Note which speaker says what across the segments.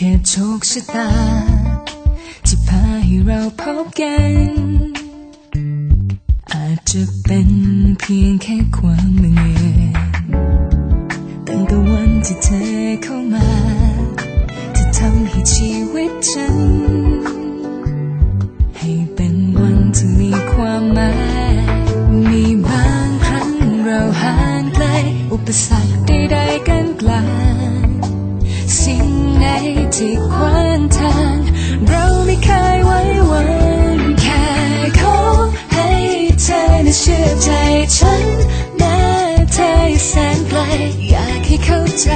Speaker 1: แค่โชคชะตาที่พาให้เราพบกัน อาจจะเป็นเพียงแค่ความบังเอิญตั้งแต่วันที่เธอเข้ามา จะทำให้ชีวิตฉัน ให้เป็นวันที่มีความหมาย มีบางครั้งเราห่างไกลอุปสรรค ฉันแม้เธออยู่แสนไกลอยากให้เข้าใจ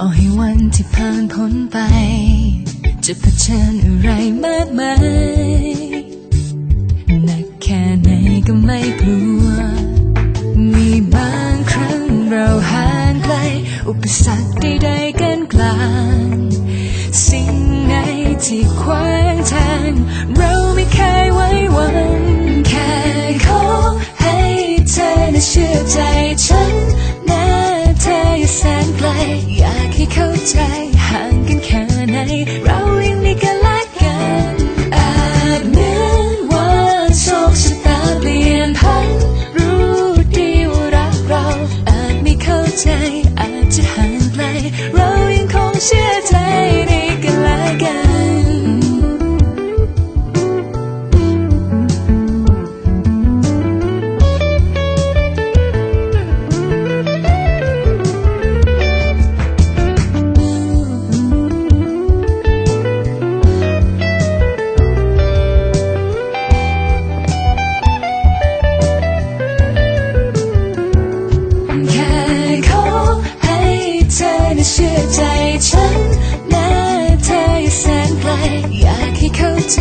Speaker 1: ต่อให้วันที่ผ่านพ้นไป จะเผชิญอะไรมากมายหนักแค่ไหนก็ไม่กลัว มีบางครั้งเราห่างไกล อุปสรรคใดๆกันกลาง สิ่งไหนที่ขวางทางเรา ฉันแม้เธออยู่แสนไกลอยากให้เข้าใจ